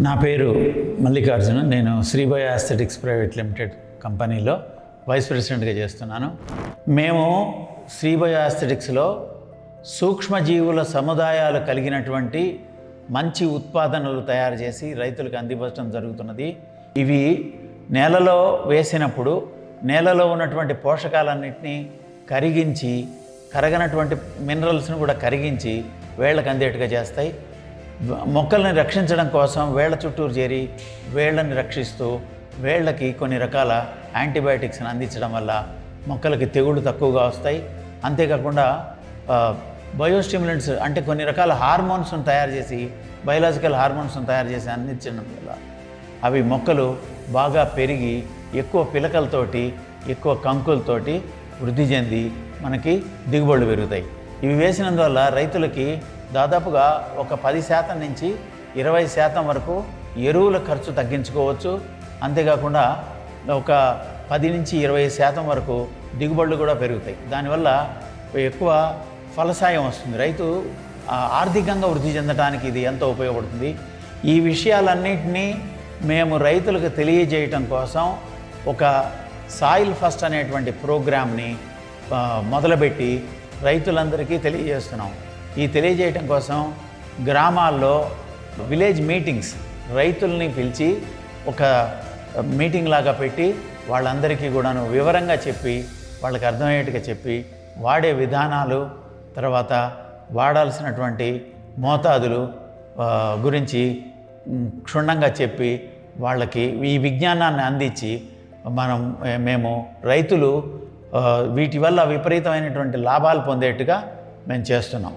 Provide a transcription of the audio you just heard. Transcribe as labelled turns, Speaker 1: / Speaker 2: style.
Speaker 1: నా పేరు మల్లికార్జున. నేను శ్రీభయ ఆస్థెటిక్స్ ప్రైవేట్ లిమిటెడ్ కంపెనీలో వైస్ ప్రెసిడెంట్గా చేస్తున్నాను. మేము శ్రీభయ ఆస్థెటిక్స్లో సూక్ష్మజీవుల సముదాయాలు కలిగినటువంటి మంచి ఉత్పాదనలు తయారు చేసి రైతులకు అందించడం జరుగుతున్నది. ఇవి నేలలో వేసినప్పుడు నేలలో ఉన్నటువంటి పోషకాలన్నింటినీ కరిగించి కరగనటువంటి మినరల్స్ని కూడా కరిగించి వేళ్ళకు అందేట్టుగా చేస్తాయి. మొక్కల్ని రక్షించడం కోసం వేళ్ళ చుట్టూరు చేరి వేళ్ళని రక్షిస్తూ వేళ్ళకి కొన్ని రకాల యాంటీబయాటిక్స్ని అందించడం వల్ల మొక్కలకి తెగుళ్ళు తక్కువగా వస్తాయి. అంతేకాకుండా బయోస్టిమ్యులెంట్స్ అంటే కొన్ని రకాల హార్మోన్స్ను తయారు చేసి బయలాజికల్ హార్మోన్స్ను తయారు చేసి అందించడం వల్ల అవి మొక్కలు బాగా పెరిగి ఎక్కువ పిలకలతోటి ఎక్కువ కంకులతోటి వృద్ధి చెంది మనకి దిగుబడులు పెరుగుతాయి. ఇవి వేసినందువల్ల రైతులకి దాదాపుగా ఒక పది శాతం నుంచి ఇరవై శాతం వరకు ఎరువుల ఖర్చు తగ్గించుకోవచ్చు. అంతేకాకుండా ఒక పది నుంచి ఇరవై శాతం వరకు దిగుబడులు కూడా పెరుగుతాయి. దానివల్ల ఎక్కువ ఫలసాయం వస్తుంది. రైతు ఆర్థికంగా వృద్ధి చెందడానికి ఇది ఎంతో ఉపయోగపడుతుంది. ఈ విషయాలన్నింటినీ మేము రైతులకు తెలియజేయటం కోసం ఒక సాయిల్ ఫస్ట్ అనేటువంటి ప్రోగ్రామ్ని మొదలుపెట్టి రైతులందరికీ తెలియజేస్తున్నాం. ఈ తెలియజేయటం కోసం గ్రామాల్లో విలేజ్ మీటింగ్స్ రైతుల్ని పిలిచి ఒక మీటింగ్ లాగా పెట్టి వాళ్ళందరికీ కూడాను వివరంగా చెప్పి వాళ్ళకి అర్థమయ్యేట్టుగా చెప్పి వాడే విధానాలు తర్వాత వాడాల్సినటువంటి మోతాదులు గురించి క్షుణ్ణంగా చెప్పి వాళ్ళకి ఈ విజ్ఞానాన్ని అందించి మనం మేము రైతులు వీటి వల్ల విపరీతమైనటువంటి లాభాలు పొందేట్టుగా మేము చేస్తున్నాం.